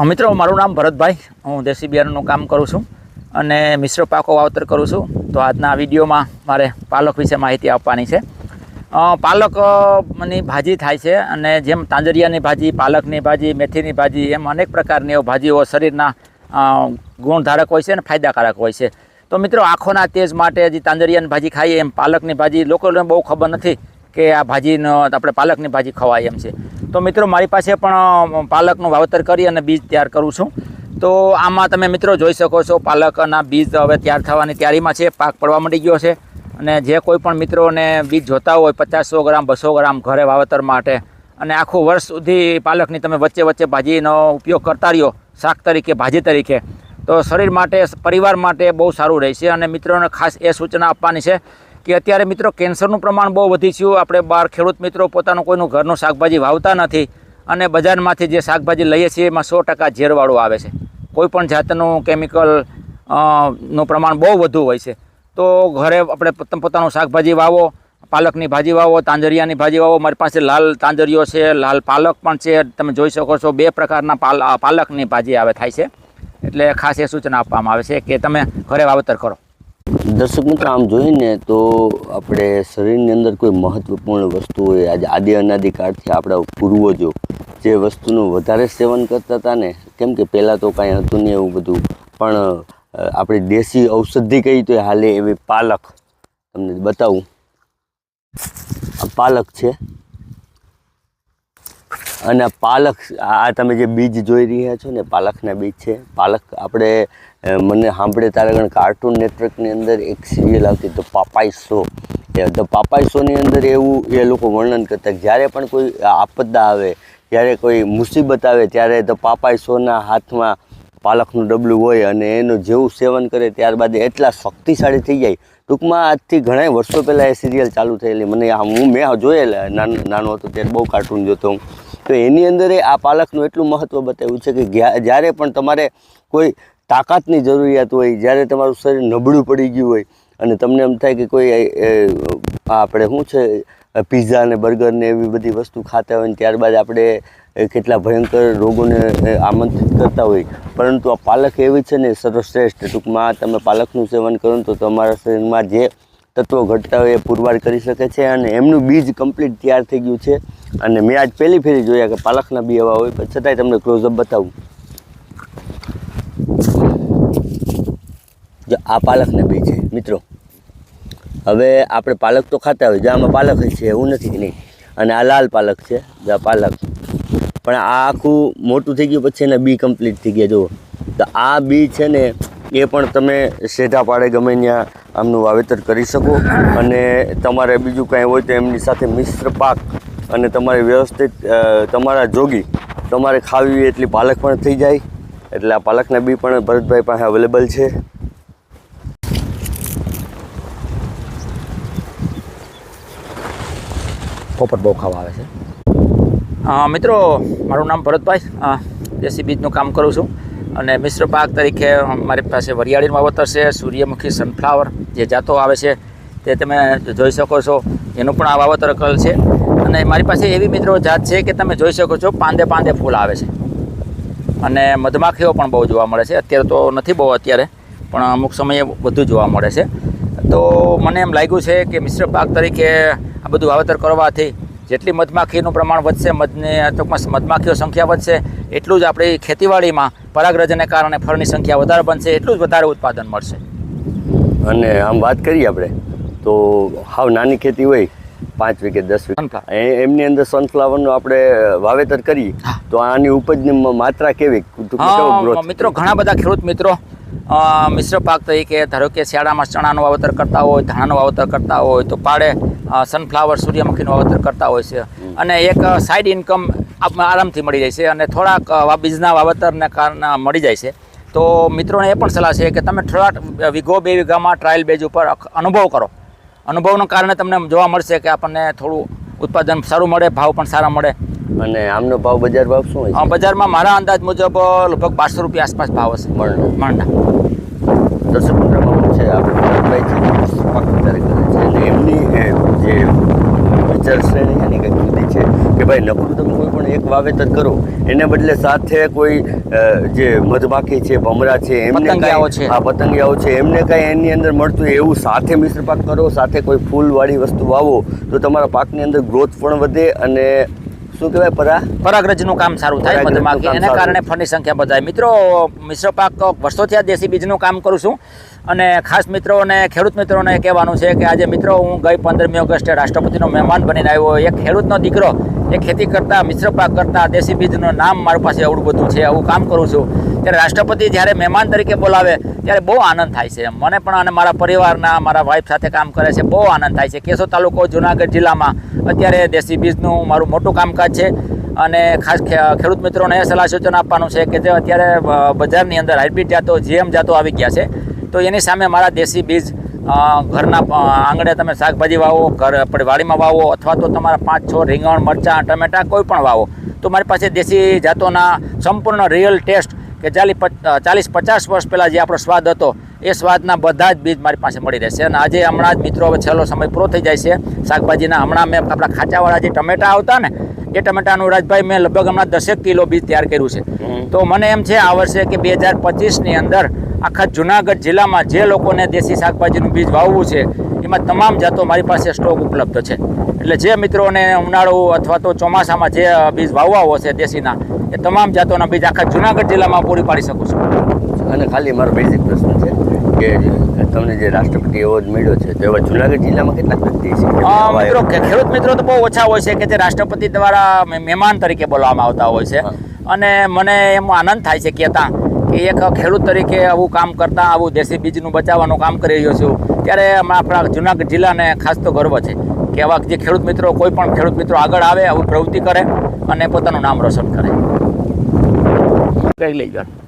મિત્રો, મારું નામ ભરતભાઈ. હું દેશી બિયારણનું કામ કરું છું અને મિશ્ર પાકો વાવતર કરું છું. તો આજના વિડીયોમાં મારે પાલક વિશે માહિતી આપવાની છે. પાલકની ભાજી થાય છે અને જેમ તાંજરિયાની ભાજી, પાલકની ભાજી, મેથીની ભાજી એમ અનેક પ્રકારની ભાજીઓ શરીરના ગુણધારક હોય છે અને ફાયદાકારક હોય છે. તો મિત્રો, આંખોના તેજ માટે જે તાંજરિયાની ભાજી ખાઈએ એમ પાલકની ભાજી, લોકોને બહુ ખબર નથી કે આ ભાજીનો, આપણે પાલકની ભાજી ખવાય એમ છે. તો મિત્રો, મારી પાસે પણ પાલકનું વાવતર કરી અને બીજ તૈયાર કરું છું. તો આમાં તમે મિત્રો જોઈ શકો છો, પાલકના બીજ હવે તૈયાર થવાની તૈયારીમાં છે. પાક પડવા માંડી ગયો છે. અને જે કોઈ પણ મિત્રોને બીજ જોતા હોય પચાસસો ગ્રામ, બસો ગ્રામ ઘરે વાવતર માટે, અને આખું વર્ષ સુધી પાલકની તમે વચ્ચે વચ્ચે ભાજીનો ઉપયોગ કરતા રહ્યો, શાક તરીકે, ભાજી તરીકે, તો શરીર માટે, પરિવાર માટે બહુ સારું રહેશે. અને મિત્રોને ખાસ એ સૂચના આપવાની છે કે અત્યારે મિત્રો કેન્સરનું પ્રમાણ બહુ વધી ગયું. આપણે બહાર ખેડૂત મિત્રો પોતાનું કોઈનું ઘરનું શાકભાજી વાવતા નથી અને બજારમાંથી જે શાકભાજી લઈએ છીએ એમાં સો ટકા ઝેરવાળું આવે છે. કોઈપણ જાતનું કેમિકલનું પ્રમાણ બહુ વધુ હોય છે. તો ઘરે આપણે પોતાનું શાકભાજી વાવો, પાલકની ભાજી વાવો, તાંજરિયાની ભાજી વાવો. મારી પાસે લાલ તાંજરિયો છે, લાલ પાલક પણ છે. તમે જોઈ શકો છો બે પ્રકારના પાલ, પાલકની ભાજી આવે, થાય છે. એટલે ખાસ એ સૂચના આપવામાં આવે છે કે તમે ઘરે વાવતર કરો. દર્શક મિત્રો આમ જોઈને તો આપણે શરીરની અંદર કોઈ મહત્વપૂર્ણ વસ્તુ હોય, આજે આદિ અનાદિકાળથી આપણા પૂર્વજો જે વસ્તુનું વધારે સેવન કરતા હતા ને, કેમ કે પહેલાં તો કાંઈ હતું નહીં એવું બધું, પણ આપણે દેશી ઔષધિ કહી તો હાલે એવી પાલક, તમને બતાવું. પાલક છે. અને પાલક આ તમે જે બીજ જોઈ રહ્યા છો ને પાલકના બીજ છે. પાલક આપણે મને સાંભળે તારે ગણ કાર્ટૂન નેટવર્કની અંદર એક સિરિયલ આવતી તો પાપાઈ શો ધ પાપાઈ શોની અંદર એવું એ લોકો વર્ણન કરતા જ્યારે પણ કોઈ આપદા આવે, જ્યારે કોઈ મુસીબત આવે, ત્યારે ધ પાપાઈ શોના હાથમાં પાલકનું ડબલું હોય અને એનું જેવું સેવન કરે ત્યારબાદ એટલા શક્તિશાળી થઈ જાય. ટૂંકમાં આજથી ઘણા વર્ષો પહેલાં એ સિરિયલ ચાલુ થયેલી. મને હું, મેં જોયેલા નાનો હતો ત્યારે બહુ કાર્ટૂન જોતો હું. તો એની અંદર આ પાલકનું એટલું મહત્ત્વ બતાવ્યું છે કે જ્યારે પણ તમારે કોઈ તાકાતની જરૂરિયાત હોય, જ્યારે તમારું શરીર નબળું પડી ગયું હોય, અને તમને એમ થાય કે કોઈ આપણે શું છે પીઝા ને બર્ગર ને એવી બધી વસ્તુ ખાતા હોય ને ત્યારબાદ આપણે કેટલા ભયંકર રોગોને આમંત્રિત કરતા હોય. પરંતુ આ પાલક એવી છે ને, સર્વશ્રેષ્ઠ. ટૂંકમાં તમે પાલકનું સેવન કરો તો તમારા શરીરમાં જે તત્વો ઘટતા હોય એ પુરવાર કરી શકે છે અને એમનું બીજ કમ્પ્લીટ તૈયાર થઈ ગયું છે. અને મેં આજ પહેલી ફેરી જોયા કે પાલકના બી એવા હોય, પણ છતાંય તમને ક્લોઝઅપ બતાવું. જો, આ પાલકના બી છે, મિત્રો. હવે આપણે પાલક તો ખાતા હોય, જો આમાં પાલક છે, એવું નથી નહીં? અને આ લાલ પાલક છે, જો પાલક પણ આ આખું મોટું થઈ ગયું, પછી એના બી કમ્પ્લીટ થઈ ગયા, જુઓ. તો આ બી છે ને, એ પણ તમે સેઢા પાડે ગમે ત્યાં આમનું વાવેતર કરી શકો. અને તમારે બીજું કાંઈ હોય તો એમની સાથે મિશ્ર પાક અને તમારે વ્યવસ્થિત તમારા જોગી તમારે ખાવી એટલી પાલક પણ થઈ જાય. એટલે આ પાલકના બી પણ ભરતભાઈ પાસે અવેલેબલ છે. પોપટ બહુ ખાવા આવે છે. મિત્રો મારું નામ ભરતભાઈ. દેશી બીજનું કામ કરું છું. અને મિશ્ર પાક તરીકે મારી પાસે વરિયાળીનું વાવતર છે સૂર્યમુખી સનફ્લાવર જે જાતો આવે છે તે તમે જોઈ શકો છો. એનું પણ આ વાવતર કરેલ છે. અને મારી પાસે એવી મિત્રો જાત છે કે તમે જોઈ શકો છો, પાંદે પાંદે ફૂલ આવે છે. અને મધમાખીઓ પણ બહુ જોવા મળે છે. અત્યારે તો નથી બહુ અત્યારે, પણ અમુક સમયે વધુ જોવા મળે છે. તો મને એમ લાગ્યું છે કે મિશ્ર પાક તરીકે આ બધું વાવેતર કરવાથી જેટલી મધમાખીનું પ્રમાણ વધશે, મધને ટૂંકમાં મધમાખીઓ સંખ્યા વધશે, એટલું જ આપણી ખેતીવાડીમાં પરાગરજને કારણે ફળની સંખ્યા વધારે બનશે, એટલું જ વધારે ઉત્પાદન મળશે. અને આમ વાત કરીએ આપણે, તો હાવ નાની ખેતી હોય પાંચ વીઘે દસ વીઘે એમની અંદર સનફ્લાવરનું આપણે વાવેતર કરીએ તો આની ઉપજની માત્રા કેવી? મિત્રો ઘણા બધા ખેડૂત મિત્રો મિશ્ર પાક તરીકે ધારો કે શિયાળામાં ચણાનું વાવેતર કરતા હોય ધાણાનું વાવેતર કરતા હોય તો પાડે સનફ્લાવર સૂર્યમુખીનું વાવેતર કરતા હોય છે. અને એક સાઈડ ઇન્કમ આરામથી મળી જાય છે અને થોડાક બીજના વાવેતરને કારણે મળી જાય છે. તો મિત્રોને એ પણ સલાહ છે કે તમે થોડાક વીઘો બે વીઘામાં ટ્રાયલ બેઝ ઉપર અનુભવ કરો. અનુભવના કારણે તમને જોવા મળશે કે આપણને થોડું ઉત્પાદન સારું મળે ભાવ પણ સારા મળે. અને આમનો ભાવ બજાર ભાવ શું હોય બજારમાં મારા અંદાજ મુજબ લગભગ બારસો રૂપિયા આસપાસ ભાવ હશે. મણના દસ પંદર છે? આપણે ભરતભાઈ છે પાક અત્યારે કરે છે અને એમની એ, જે વિચાર શ્રેણી છે ને કંઈક જુદી છે કે ભાઈ નકરું તમે કોઈ પણ એક વાવેતર કરો એને બદલે સાથે કોઈ જે મધમાખી છે ભમરા છે એમને કાંઈ- છે. હા પતંગિયાઓ છે એમને કાંઈ એની અંદર મળતું એવું સાથે મિશ્ર પાક કરો સાથે કોઈ ફૂલવાળી વસ્તુ વાવો તો તમારા પાકની અંદર ગ્રોથ પણ વધે અને શું કહેવાય પરા? પરાગરજનું કામ સારું થાય મધમાખી એને કારણે ફળની સંખ્યા બધાય. મિત્રો મિશ્ર પાક વર્ષોથી આ દેશી બીજનું કામ કરું છું અને ખાસ મિત્રોને ખેડૂત મિત્રોને કહેવાનું છે કે આજે મિત્રો હું ગઈ પંદરમી ઓગસ્ટે રાષ્ટ્રપતિનો મહેમાન બનીને આવ્યો. એક ખેડૂતનો દીકરો એ ખેતી કરતા મિશ્ર પાક કરતા દેશી બીજનું નામ મારી પાસે આવડું બધું છે આવું કામ કરું છું. ત્યારે રાષ્ટ્રપતિ જ્યારે મહેમાન તરીકે બોલાવે ત્યારે બહુ આનંદ થાય છે. મને પણ અને મારા પરિવારના મારા વાઈફ સાથે કામ કરે છે બહુ આનંદ થાય છે. કેશો તાલુકો જુનાગઢ જિલ્લામાં અત્યારે દેશી બીજનું મારું મોટું કામકાજ છે. અને ખાસ ખેડૂત મિત્રોને સલાહ સૂચન આપવાનું છે કે જે અત્યારે બજારની અંદર હાઇબ્રિડ જાતો, જીએમ જાતો આવી ગયા છે. તો એની સામે મારા દેશી બીજ ઘરના આંગણે તમે શાકભાજી વાવો, ઘર આપણે વાડીમાં વાવો, અથવા તો તમારા પાંચ છ રીંગણ, મરચાં, ટમેટાં કોઈ પણ વાવો, તો મારી પાસે દેશી જાતોના સંપૂર્ણ રિયલ ટેસ્ટ કે ચાલી ચાલીસ પચાસ વર્ષ પહેલાં જે આપણો સ્વાદ હતો એ સ્વાદના બધા જ બીજ મારી પાસે મળી રહેશે. અને આજે હમણાં જ મિત્રો હવે છેલ્લો સમય પૂરો થઈ જાય છે. શાકભાજીના હમણાં મેં આપણા ખાચાવાળા જે ટમેટા આવતા ને એ ટમેટાનું રાજભાઈ મેં લગભગ હમણાં દસેક કિલો બીજ તૈયાર કર્યું છે. તો મને એમ છે આ વર્ષે કે બે હજાર પચીસની અંદર આખા જુનાગઢ જિલ્લામાં જે લોકોને દેશી શાકભાજીનું બીજ વાવવું છે એમાં તમામ જાતો મારી પાસે સ્ટોક ઉપલબ્ધ છે. એટલે જે મિત્રોને ઉનાળુ અથવા તો ચોમાસામાં જે બીજ વાવવા છે દેશીના એ તમામ જાતોના બીજ આખા જુનાગઢ જિલ્લામાં પૂરી પાડી શકું છું. અને ખાલી મારો બેઝિક પ્રશ્ન છે કે તમને જે રાષ્ટ્રપતિ એવોર્ડ મળ્યો છે તો એવા જુનાગઢ જિલ્લામાં કેટલા વ્યક્તિ છે? મિત્રો કે ખેડૂત મિત્રો તો બહુ ઓછા હોય છે કે જે રાષ્ટ્રપતિ દ્વારા મહેમાન તરીકે બોલાવવામાં આવતા હોય છે. અને મને એમ આનંદ થાય છે કહેતા કે એક ખેડૂત તરીકે આવું કામ કરતા આવું દેશી બીજનું બચાવવાનું કામ કરી રહ્યો છું. ત્યારે આપણા જુનાગઢ જિલ્લાને ખાસ તો ગર્વ છે કે આવા જે ખેડૂત મિત્રો કોઈ પણ ખેડૂત મિત્રો આગળ આવે આવું પ્રવૃત્તિ કરે અને પોતાનું નામ રોશન કરે. કઈ લઈ જાઓ